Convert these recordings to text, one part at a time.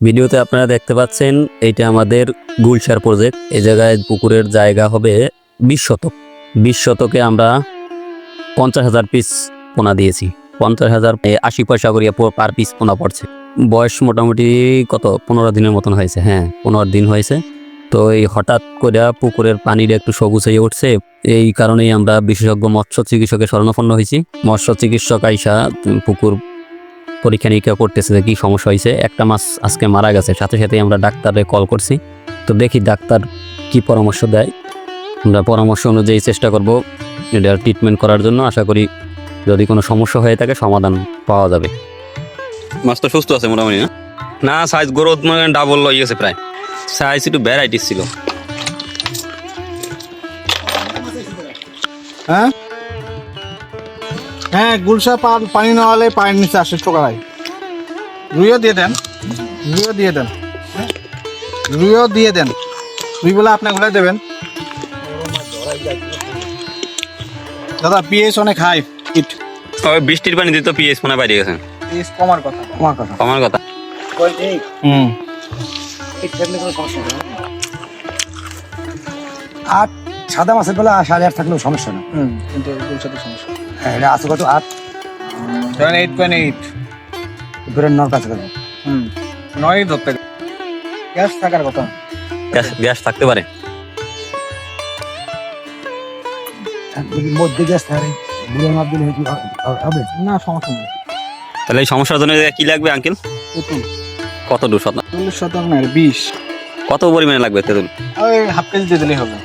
ভিডিওতে আপনারা দেখতে পাচ্ছেন এটা আমাদের গুলশার প্রজেক্ট এই জায়গায় পুকুরের জায়গা হবে বিশ শতক। বিশ শতকে আমরা পঞ্চাশ হাজার পিস পোনা দিয়েছি। পঞ্চাশ হাজার আশি পয়সা করিয়া পার পিস পোনা পড়ছে। বয়স মোটামুটি কত? পনেরো দিনের মতন হয়েছে হ্যাঁ পনেরো দিন হয়েছে। তো এই হঠাৎ করে পুকুরের পানির একটু সবুজ হয়ে উঠছে। এই কারণেই আমরা বিশেষজ্ঞ মৎস্য চিকিৎসকের শরণাপন্ন হয়েছি মৎস্য চিকিৎসক আইসা পুকুর পরীক্ষা নিরীক্ষা করতেছে যে কি সমস্যা হয়েছে একটা মাছ আজকে মারা গেছে সাথে সাথে আমরা ডাক্তারে কল করছি। তো দেখি ডাক্তার কি পরামর্শ দেয়। আমরা পরামর্শ অনুযায়ী চেষ্টা করব এটা ট্রিটমেন্ট করার জন্য। আশা করি যদি কোনো সমস্যা হয়ে থাকে সমাধান পাওয়া যাবে। মাছ তো সুস্থ আছে মোটামুটি না? না সাইজ গ্রোথ মানে ডাবল হয়ে গেছে প্রায়। সাইজ একটু ভ্যারাইটিস ছিল। হ্যাঁ? হ্যাঁ গুলশা পান পানি না হলে পানির নিচে আসে টোকায় রুইও দিয়ে দেন। রুইও দিয়ে দেন। হ্যাঁ? রুইও দিয়ে দেন। রুই বলে আপনি গুলাই দেবেন। দাদা পিএস অনেক হাই ইট। ওই বৃষ্টির পানি দিয়ে তো পিএস মনে বাইরে গেছে। পিএস কমার কথা। কমার কথা। আমার কথা। হুম। আট সাদা মাছের বেলা সাড়ে আট থাকলেও সমস্যা না। হুম কিন্তু গুলশাতে সমস্যা। হ্যাঁ এটা আছে কত? আট? ধরেন এইট পয়েন্ট এইট উপরের নর কাছাকাছি হুম নয় ধরতে গ্যাস থাকার কথা গ্যাস গ্যাস থাকতে পারে। মধ্যে গ্যাস থাকে বুড়ো মাপ দিলে হবে? হবে। না সমস্যা নেই। তাহলে এই সমস্যার জন্য কি লাগবে আঙ্কেল? তেঁতুল। কত দূর শত চল্লিশ শতক না বিশ। কত পরিমাণে লাগবে তেঁতুল? ওই হাফ কেজি দিয়ে দিলেই হবে।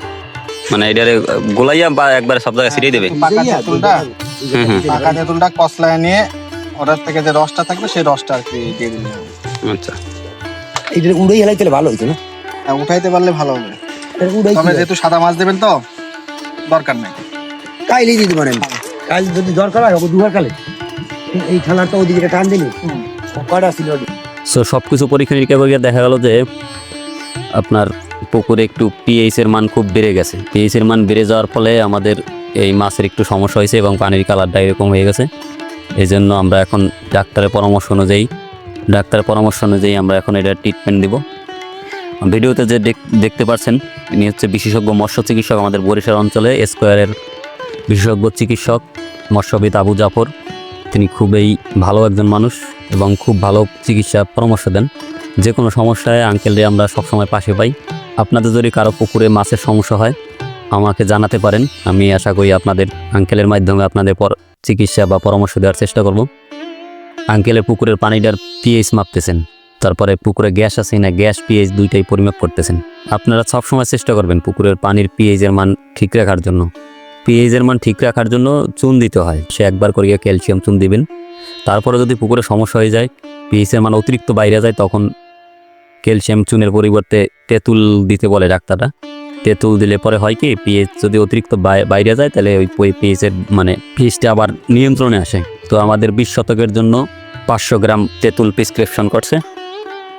মানে এটারে গোলাইয়া বা একবার সব জায়গায় ছিটিয়ে দেবে? পাকা তেঁতুলটা কসলায় নিয়ে ওটার থেকে যে রসটা থাকবে সেই রসটা আর কি দিয়ে দিলে আচ্ছা। এইটা উড়াই হেলাই তাহলে ভালো হইতো না? আর উঠাইতে পারলে ভালো হবে। এটা উড়াই তবে যেহেতু সাদা মাছ দেবেন তো দরকার নেই। কাইলেই দিতে পারেন কাল যদি দরকার হয় দুবার কালে। এই- খেলাটা ওদিকে টান দিলে কয়টা ছিল সো সব কিছু পরীক্ষা নিরীক্ষা করিয়া দেখা গেল যে আপনার পুকুরে একটু পিএইচ এর মান খুব বেড়ে গেছে। পিএইচ এর মান বেড়ে যাওয়ার ফলে আমাদের এই মাছের একটু সমস্যা হয়েছে এবং পানির কালারটা এরকম হয়ে গেছে। এই জন্য আমরা এখন ডাক্তারের পরামর্শ অনুযায়ী, ডাক্তারের পরামর্শ অনুযায়ী আমরা এখন এটা ট্রিটমেন্ট দিব। ভিডিওতে যে দেখ- দেখতে পাচ্ছেন, ইনি হচ্ছে বিশেষজ্ঞ মৎস্য চিকিৎসক আমাদের বরিশাল অঞ্চলে, স্কোয়ারের বিশেষজ্ঞ চিকিৎসক, মৎস্যবিদ আবু জাফর। তিনি খুবই ভালো একজন মানুষ এবং খুব ভালো চিকিৎসা পরামর্শ দেন। যে কোনো সমস্যায় আঙ্কেলরে আমরা সবসময় পাশে পাই। আপনাদের যদি কারও পুকুরে মাছের সমস্যা হয় আমাকে জানাতে পারেন। আমি আশা করি আপনাদের আঙ্কেলের মাধ্যমে আপনাদের পর চিকিৎসা বা পরামর্শ দেওয়ার চেষ্টা করব। আঙ্কেলের পুকুরের পানিটার পিএইচ মাপতেছেন। তারপরে পুকুরে গ্যাস আছে না, গ্যাস পিএইচ দুইটাই পরিমাপ করতেছেন। আপনারা সবসময় চেষ্টা করবেন পুকুরের পানির পিএইচের মান ঠিক রাখার জন্য। পিএইচের মান ঠিক রাখার জন্য চুন দিতে হয়। সে একবার করিয়া ক্যালসিয়াম চুন দিবেন। তারপরে যদি পুকুরে সমস্যা হয়ে যায় পিএইচের মান অতিরিক্ত বাইরে যায়, তখন ক্যালসিয়াম চুনের পরিবর্তে তেঁতুল দিতে বলে ডাক্তাররা। তেঁতুল দিলে পরে হয় কি পিএইচ যদি অতিরিক্ত বাই- বাইরে যায় তাহলে ওই পিএইচের মানে পিএইচটা আবার নিয়ন্ত্রণে আসে। তো আমাদের বিশ শতকের জন্য পাঁচশো গ্রাম তেঁতুল প্রেসক্রিপশন করছে।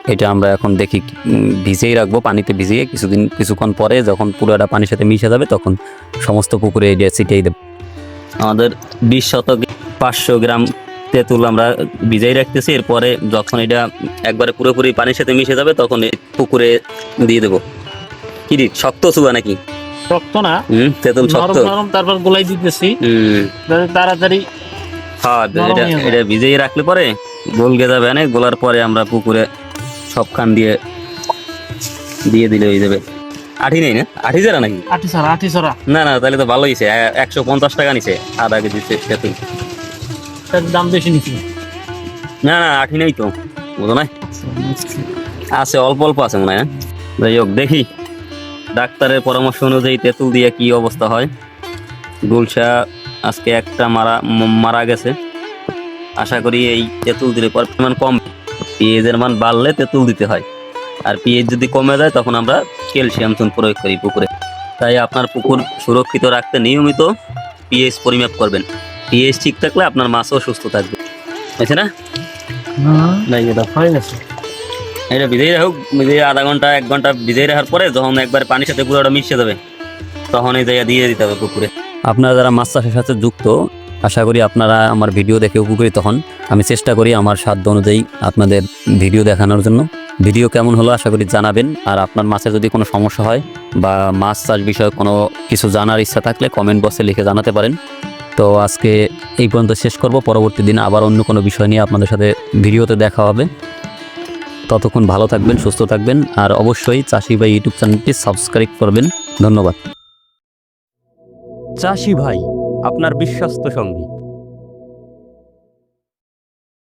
এটা আমরা এখন দেখি উম, ভিজিয়েই রাখব পানিতে ভিজিয়ে কিছুদিন কিছুক্ষণ পরে যখন পুরোটা পানির সাথে মিশে যাবে তখন সমস্ত পুকুরে এটা ছিটিয়ে দেব। আমাদের বিশ শতকে পাঁচশো গ্রাম তেঁতুল আমরা ভিজাই রাখতেছি এরপরে যখন এটা একবারে পুরোপুরি পানির সাথে মিশে যাবে তখন এই পুকুরে দিয়ে দেবো। কি রে, শক্ত চুবা নাকি? শক্ত না। হুম তেঁতুল শক্ত। নরম তারপর গোলাই দিতেছি। তাড়াতাড়ি হ্যাঁ এটা এটা ভিজিয়ে রাখলে পরে গলগে যাবে না গোলার পরে আমরা পুকুরে সব খান দিয়ে দিয়ে দিলে হয়ে যাবে। আঠি নেই না? আঠি যারা নাকি? আটি ছড়া আটি ছড়া না না তাহলে তো ভালোই হয়েছে। একশো পঞ্চাশ টাকা নিছে আধা কেজি তেঁতুল। দাম বেশি নিচ্ছি না না আঠি নেই তো বুঝো না আছে অল্প অল্প আছে মনে হয় হ্যাঁ? যাই হোক দেখি। ডাক্তারের পরামর্শ অনুযায়ী তেঁতুল দিয়ে কি অবস্থা হয়? গুলশা আজকে একটা মারা মারা গেছে। আশা করি এই তেঁতুল দিলে পরিমাণ কম পেঁয়াজের মান বাড়লে তেঁতুল দিতে হয়। আর পেঁয়াজ যদি কমে যায় তখন আমরা ক্যালসিয়াম চুন প্রয়োগ করি পুকুরে। তাই আপনার পুকুর সুরক্ষিত রাখতে নিয়মিত পিএইচ পরিমাপ করবেন। পিএইচ ঠিক থাকলে আপনার মাছও সুস্থ থাকবে। বুঝছে না? নাই এটা হয়ে গেছে এটা ভিজেই রাখুক ভিজে আধা ঘণ্টা, এক ঘণ্টা ভিজেই রাখার পরে যখন একবার পানির সাথে পুরোটা মিশে যাবে তখন এই জায়গা দিয়ে দিতে হবে পুকুরে। আপনারা যারা মাছ চাষের সাথে যুক্ত, আশা করি আপনারা আমার ভিডিও দেখে উপকৃত হন। আমি চেষ্টা করি আমার সাধ্য অনুযায়ী আপনাদের ভিডিও দেখানোর জন্য। ভিডিও কেমন হলো আশা করি জানাবেন। আর আপনার মাছের যদি কোনো সমস্যা হয় বা মাছ চাষ বিষয়ে কোনো কিছু জানার ইচ্ছা থাকলে কমেন্ট বক্সে লিখে জানাতে পারেন। তো আজকে এই পর্যন্ত শেষ করব। পরবর্তী দিন আবার অন্য কোনো বিষয় নিয়ে আপনাদের সাথে ভিডিওতে দেখা হবে। ততক্ষণ ভালো থাকবেন, সুস্থ থাকবেন, আর অবশ্যই চাষি ভাই ইউটিউব চ্যানেলটি সাবস্ক্রাইব করবেন। ধন্যবাদ। চাষি ভাই, আপনার বিশ্বস্ত সঙ্গী।